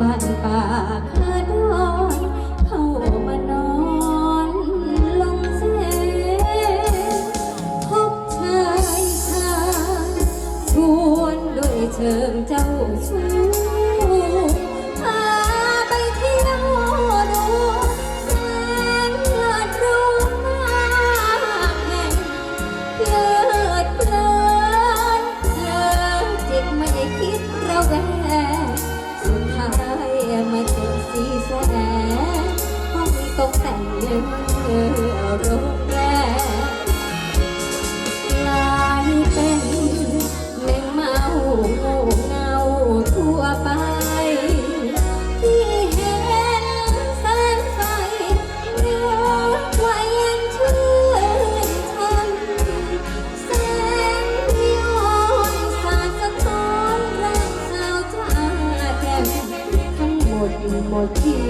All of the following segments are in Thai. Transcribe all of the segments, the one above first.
บ้านป่า รงแรกลายเป็นแมงเมาโง่เงาทั่วไป ที่เห็นแสงไฟเรือไว้ยังชื่นชมแสงนิออนสาดสะท้อนรักสาวท่าแก่นทั้งหมดหมดที่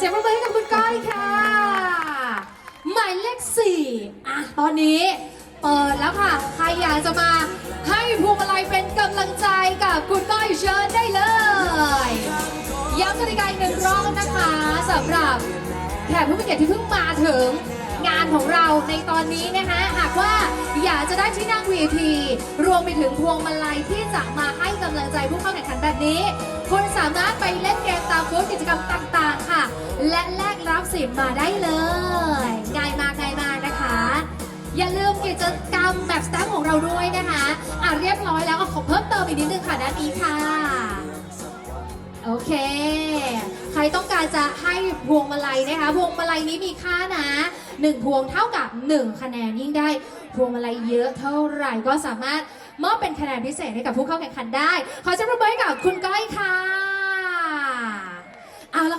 เสียงปรบมือให้กับคุณก้อยค่ะ หมายเลขสี่อะตอนนี้เปิดแล้วค่ะ ใครอยากจะมาให้พวงมาลัยเป็นกำลังใจกับคุณก้อยเชิญได้เลยย้ำกติกาอีกหนึ่งรอบนะคะสำหรับแขกผู้มีเกียรติที่เพิ่งมาถึงงานของเราในตอนนี้นะคะหากว่าอยากจะได้ที่นั่ง VIP รวมไปถึงพวงมาลัยที่จะมา นี้ คุณสามารถไปเล่นเกมตามบูธกิจกรรมต่างๆ ค่ะ และแลกรับสิทธิ์มาได้เลยง่ายมากง่ายมากนะคะ อย่าลืมกิจกรรมแบบสแตมป์ของเราด้วยนะคะอะเรียบร้อยแล้วขอเพิ่มเติมอีกนิดนึงค่ะด้านนี้ค่ะ โอเคใครต้องการจะให้พวงมาลัยนะคะ พวงมาลัยนี้มีค่านะ 1 พวงเท่ากับ 1 คะแนนยิ่งได้ พวงมาลัยเยอะเท่าไหร่ก็สามารถ มอบเป็นคะแนนพิเศษให้กับผู้เข้าแข่งขันได้ ขอเสียงปรบมือให้กับคุณก้อยค่ะ เอาละค่ะ